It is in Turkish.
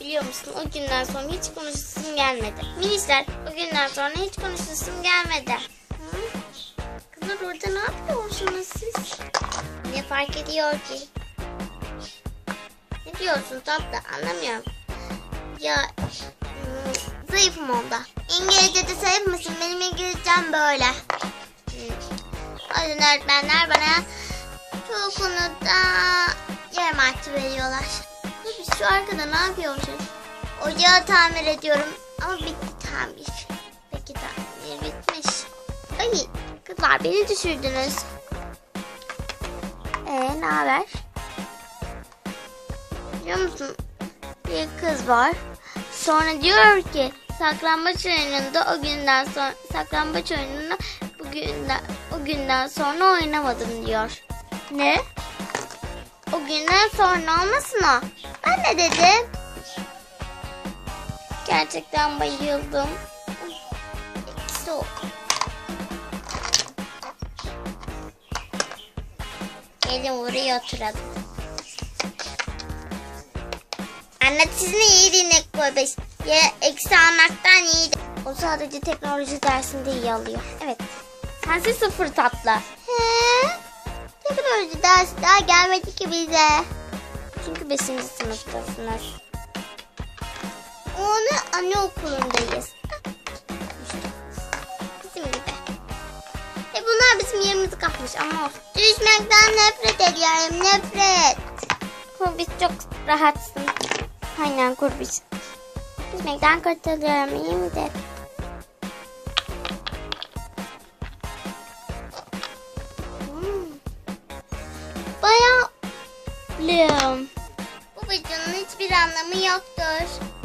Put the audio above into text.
Biliyor musun o günden sonra hiç konuşasım gelmedi. Minisler o günden sonra hiç konuşasım gelmedi. Kızlar orada ne yapıyorsunuz siz? Ne fark ediyor ki? Ne diyorsun tatlı anlamıyorum. Ya hmm, zayıfım onda. İngilizce'de zayıf mısın? Benim İngilizcem böyle. Hmm. O yüzden öğretmenler bana çoğu konuda yarım artı veriyorlar. Şu arkada ne yapıyoruz? Ocağı tamir ediyorum ama bitti tamir. Peki tamir bitmiş. Ay kızlar beni düşürdünüz. Ee ne haber? Biliyor musun? Bir kız var. Sonra diyor ki saklambaç oyununda o günden sonra saklambaç oyununu bugünden o günden sonra oynamadım diyor. Ne? O günden sonra olmasın o. Ben de dedim. Gerçekten bayıldım. Soğuk. Gelin buraya oturalım. Anne siz ne dinle koybeş. Ya eksi almaktan iyi. O sadece teknoloji dersinde iyi alıyor. Evet. Sensiz sıfır tatlı. He? Teknoloji dersi daha gelmedi ki bize. Çünkü 5. sınıftasınız. Onu anaokulundayız. Bizim gibi. E bunlar bizim yerimizi kapmış ama olsun. Düşmekten nefret ediyorum nefret. Kurbis çok rahatsın. Aynen kurbis. Düşmekten kurtuluyorum iyi midir? Liam. Bu videonun hiçbir anlamı yoktur.